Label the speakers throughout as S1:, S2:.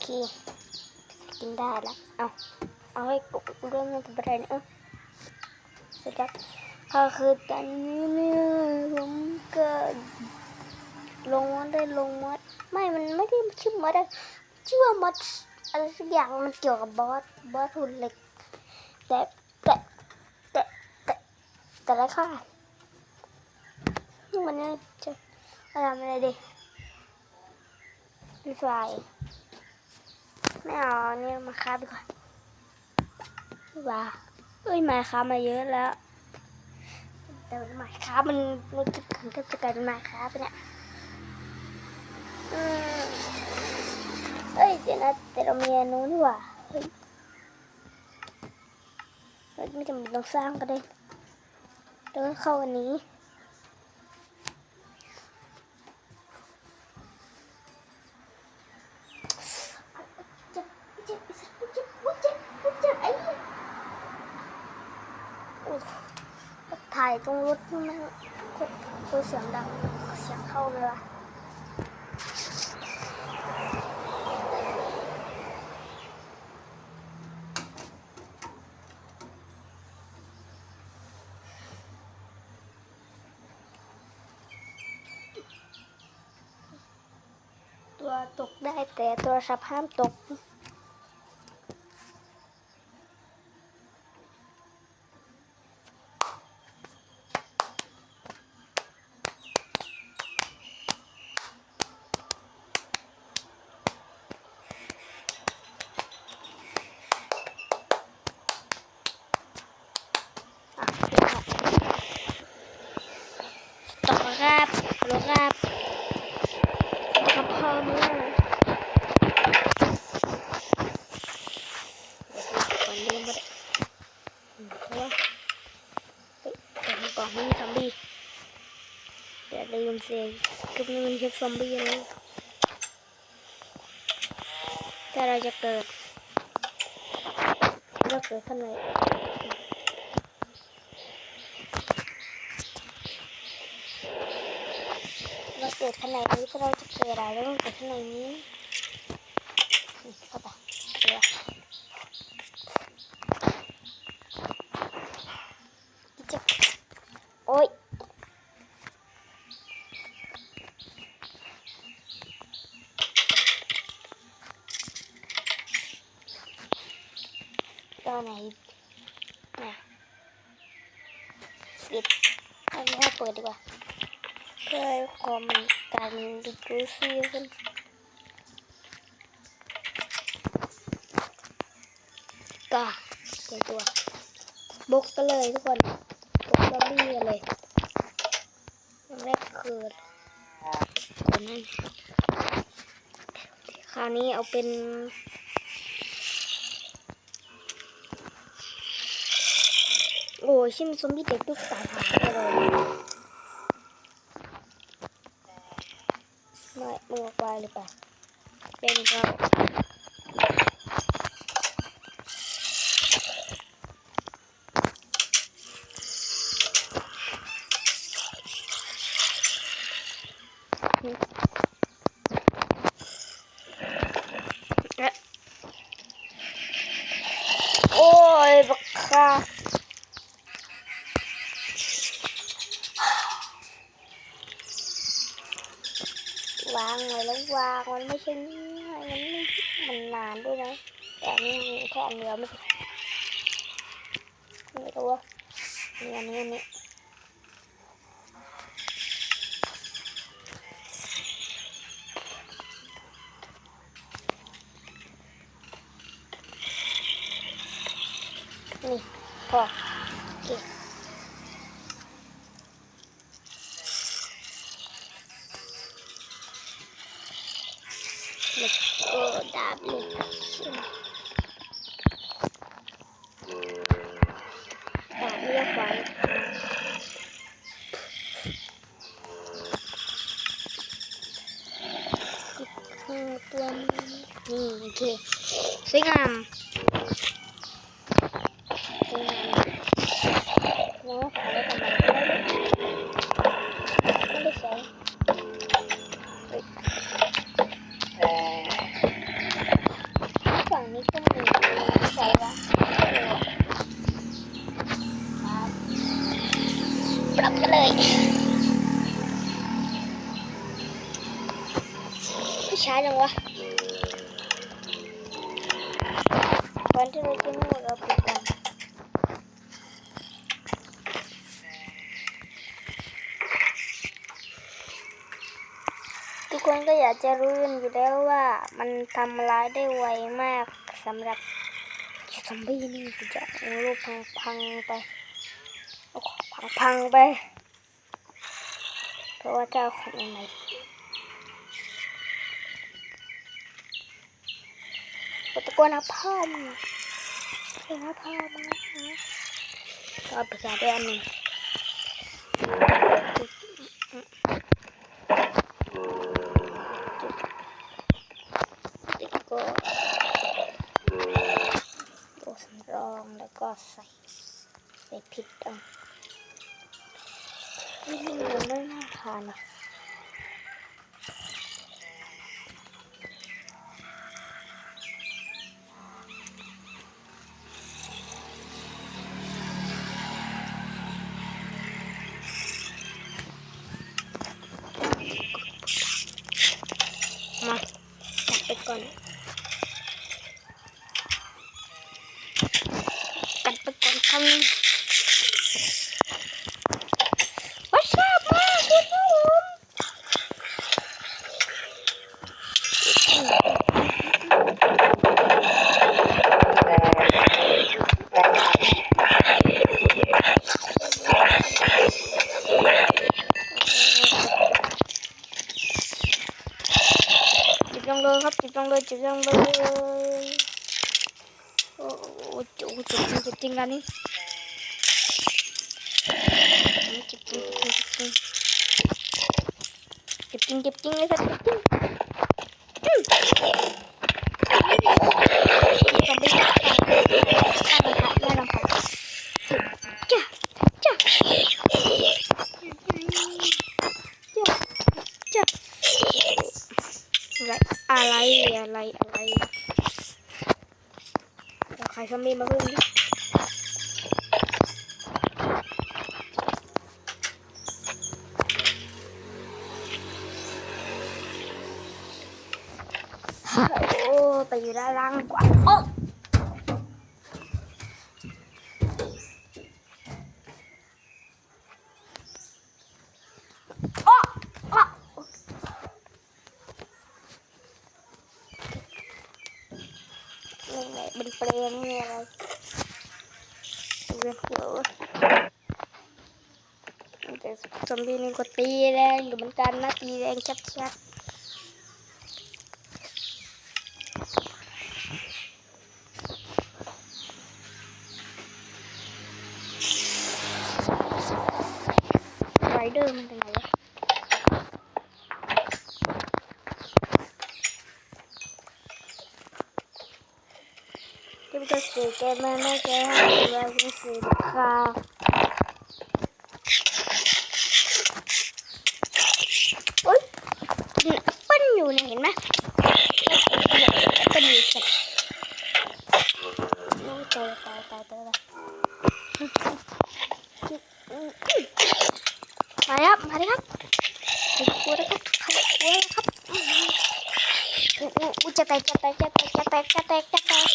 S1: เค กินได้ล้วเอาเอาให้กุเรื่องมันจะเป็นอะไรเนี่ยเออเสร็จแล้วก็คือตอนนี้เนี่ยผมก็ลงมัดได้ลงมัดไม่มันไม่ได้ชื่อมัดอะชื่อว่ามัดอะไรสักอย่างมันเกี่ยวกับบอสบอสหุ่นเหล็กแต่แต่แต่แต่แต่ละค่ะมันจะทำอะไรดีดีไฟ ไม่เอาอันนี่มาค้าดีกว่าว้าเอ้ยมาค้ามาเยอะแล้วแต่มาค้ามันมันจะถึงกับจะกลายเป็นมาค้าไปเนี่ยเอ้ยเดี๋ยวนะแต่เรามีอันนู้นนี่หว่าเฮ้ยเฮ้ยไม่จำเป็นต้องสร้างก็ได้แล้วก็เข้าอันนี้ เจ็บเจ็บเจ็บเจ็บเจ็บเจ็บไอ้เนี่ยโอ้ถ่ายตรงรถนี่มันตัวเสียงดังเสียงเข้าเลยวะตัวตกได้แต่โทรศัพท์ห้ามตก อะต่อครับฮัลโหลครับครับพ่อเนี่ยก่อนเดินมาได้อืมเพราะว่าเฮ้ยแต่เมื่อก่อนไม่มีซอมบี้แต่ลืม เสียก็ไม่มีแค่ซอมบี้เลยถ้าเราจะเกิดเราเกิดข้างในเราเกิดข้างในนี้ถ้าเราจะเจออะไรเราต้องเกิดข้างในนี้เข้าไปเจอจะโอ๊ยตัวไหนเนี่ยปิด อันดีกว่าเพื่อความการดิกรีซี่ขึ้นก็เตรียมตัวบุกกันเลยทุกคนบุกซอมบี้กันเลยแรกคือคนนั้นคราวนี้เอาเป็นโอ้ยชิมซอมบี้เด็กทุกตายหายไปเล่า เป็นเราเอ๊ะโอ้ยบักคาวางไว้แล้ววางมันไม่ใช่ง่ายมันไม่มันนานด้วยนะแต่นี่มีแค่อันเดียวไม่ใช่ไม่รู้ว่ามีอันนี้อันนี้นี่พอ แล้วก็ดาบเหล็กดาบเรียกไว้ตัวนี้นี่โอเคสวยงามสวยงามแล้วขอได้ทำไมไม่ได้ใช้เฮ้ย จังวะวันที่เรากินหมดเราปิดกัน ทุกคนก็อยากจะรู้กันอยู่แล้วว่ามันทำร้ายได้ไวมากสำหรับซอมบี้นี่กูจะเอาลูกพังๆไปเอาของพังๆไป เพราะว่าเจ้าของใหม่ตะโกนนะพ่อมงตะโกนนะพ่อมงนะก็เอาไปใส่ด้วยอันหนึ่ง คิดเอาไม่ให้มันไม่น่าทานอะ จังเลยครับจิบจังเลยจิบจังเลยโอ้โหจุกจุกจริงจุกจริงกันนี่จิบจริงจิบจริงจิบจริงจิบจริงเลยครับจิบจริงอืมซอมบี้ฆ่ามันค่ะไม่ลำพังจ้าจ้าจ้า อะไรอะไรอะไรอะไรเอาใครซอมบี้มาเพิ่มดิโอ้ไปอยู่ด้านล่างกว่าโอ้โอ้โอ้นี่ไง เป็นเปรย์นี่อะไรเวียนหัวว้ยแต่ซอมบี้นี่ก็ตีแรงอยู่เหมือนกันนะตีแรงชัดๆไรเดอร์มันเป็นไงวะที่มันจะ สื่อแกมาไม่แกให้ว่าจะสื่อข่าวโอ๊ยกินแอปเปิ้ลอยู่เนี่ยเห็นไหมแอปเปิ้ลอยู่สัตว์โอ้ยตายตายตายตายมาครับมาเลยครับขัดหัวนะครับขัดหัวนะครับอู้จะแตกจะแตกจะแตกจะแตกจะแตกจะแตก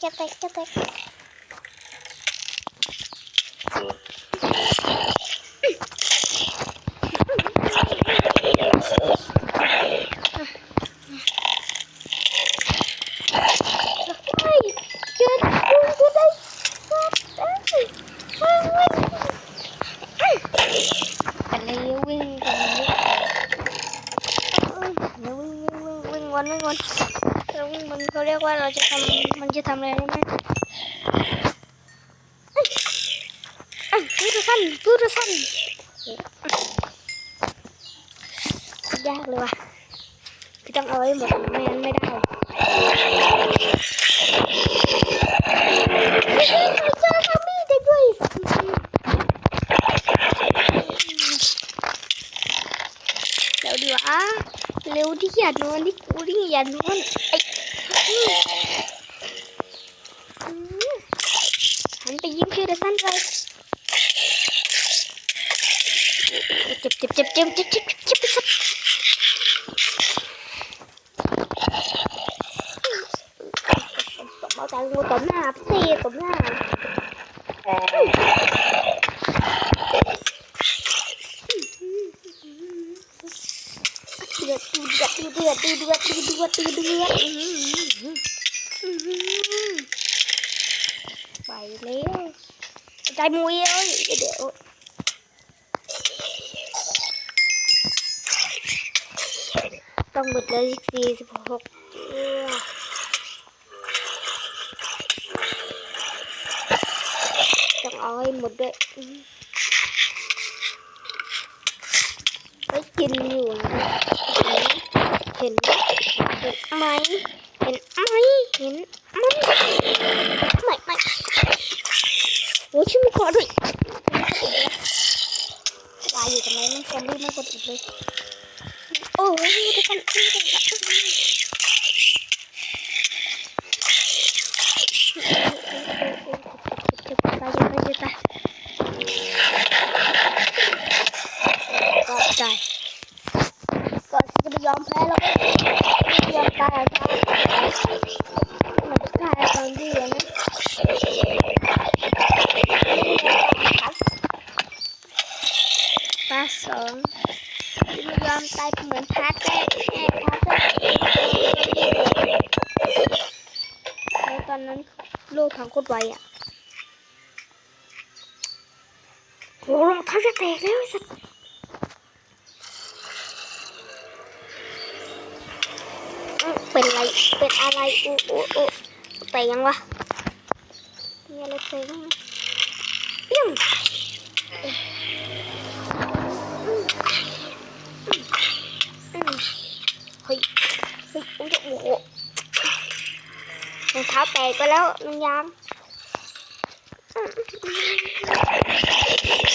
S1: köpek köpek köpek. one, one, one. มันเขาเรียกว่าเราจะทำมันจะทำอะไรได้ไหมพูดสั้นพูดสั้นยากเลยว่ะคือต้องเอาไว้หมดไม่งั้นไม่ได้เล้ได้ด้วยร็วดีวะเร็วที่อยานอนที่กูที่อยากนอนไอ้ หันไปยิ้มคือเดซันไปเจ็บเจ็บเจ็บเจ็บเจ็บเจ็บเจ็บเจ็บเอาแตงโมตบหน้าพี่ตบหน้าเดือดเดือดเดือดเดือดเดือดเดือดเดือด แล้วใจมุยเอ้ยเดี๋ยวต้องหมดเลยสี่สิบหกต้องเอาให้หมดด้วยเฮ้ยกินอยู่นะเห็นไหมเห็นไหมเห็นไหมเห็นไหมไม่ไม่โอ้ยชื่อมันเกาะด้วยตายอยู่ทำไมมันซอมบี้มันกดอีกเลย โอ้ยดูกันดูกันจะตายจะตายจะตายก็ตายก่อนจะไม่ยอมแพ้แล้วก็ไม่ยอมตายค่ะมันจะตายตอนดีนะป้าสอง ไม่ยอมตายเหมือนพัดได้แม่พัดได้แล้วตอนนั้นโลกพังโคตร ไวอะโหรองเท้าจะแตกแล้วไอ้สัสเป็นอะไร เป็นอะไรโอ้โอ้โอ้แตกยังวะมีอะไรแตกบ้างไหมปิ้งอืมเฮ้ยเฮ้ยโอ้โหโอ้โหรองเท้าแตกไปแล้วนังยาง Thank you.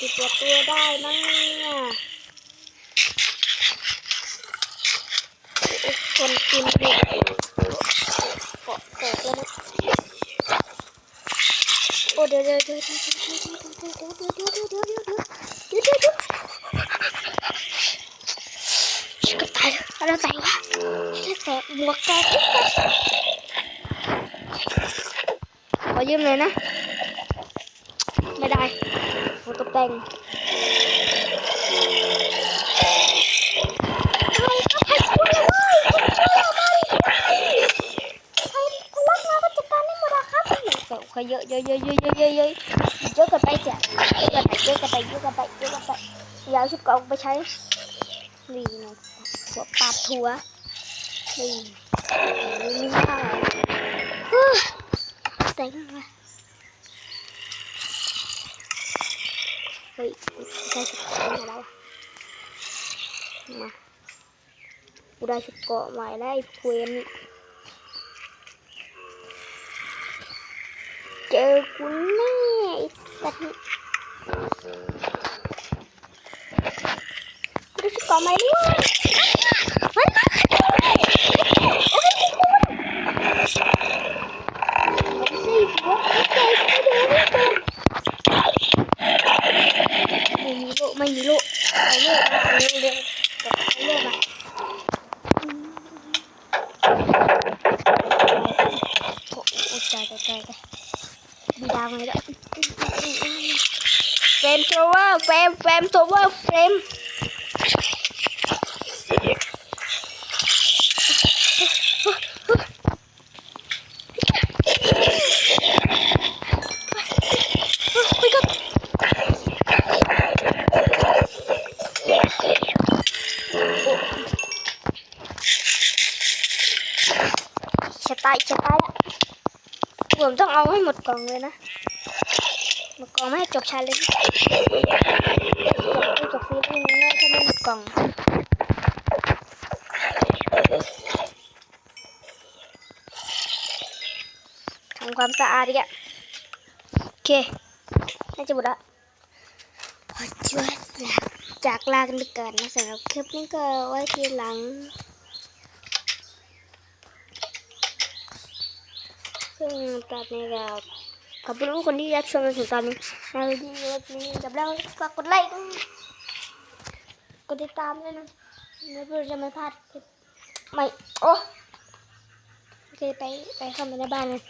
S1: สิบกว่าตัวได้มั้งเนี่ยโอ้คนกินดิเกาะแตกแล้วนะโอ้เดี๋ยวเดี๋ยวเดี๋ยวเดี๋ยวเดี๋ยวเดี๋ยวเดี๋ยวเดี๋ยวเดี๋ยวเดี๋ยวเดี๋ยวเดี๋ยวเดี๋ยวเดี๋ยวเดี๋ยวชิบตายแล้วแล้วใจวะแต่หมวกแกขอยืมเลยนะ ไม่ได้ โฟตกแต่งเคยเยอะเยอะเยอะเยอะเยอะเยอะเยอะเยอะกันไปจ้ะเยอะกันไปเยอะกันไปเยอะกันไปเยอะกันไปอยาวชุดเกาไปใช้นี่นะหัวปาดทัวนี่นี่ข้าวแต่งมา ฮ้ยได้ชุดเกาะมาแล้วมากูได้ชุดเกาะใหม่แล้วไอ้เพวนเจอกูแน่ไอ้สัตว์กูได้ชุดเกาะใหม่ด้วยมันมาโอ้ยสิหัวใจกูเดินไม่เจอ ไม่มีลูกไม่มีลูกเอาลูกมาเร็วเร็วเอาลูกมาโอ้โอ้ตายตายตายตายมีดาวมาแล้วเฟรมโซเวอร์เฟร มเฟรมโซเวอร์เฟรมจะตายจะตายแล้วผมต้องเอาให้หมดกล่องเลยนะ กล่องไม่ให้จบชาเลนจ์จบซีรีส์นี้ถ้าไม่หมดกล่องทำความสะอาดอีกอะโอเค น่าจะหมดละพอช่วยลาจากลากันไปก่อนนะสำหรับคลิปนี้ก็ไว้ทีหลังซึ่งตอนนี้ก็ ขอบคุณทุกคนที่รับชมจนถึงตอนนี้ในวิดีโอนี้จบแล้วฝากกดไลค์กดติดตามด้วยนะไม่เพื่อจะไม่พลาดคลิปใหม่โอ้โอเคไปไปเข้ามาในบ้านเลย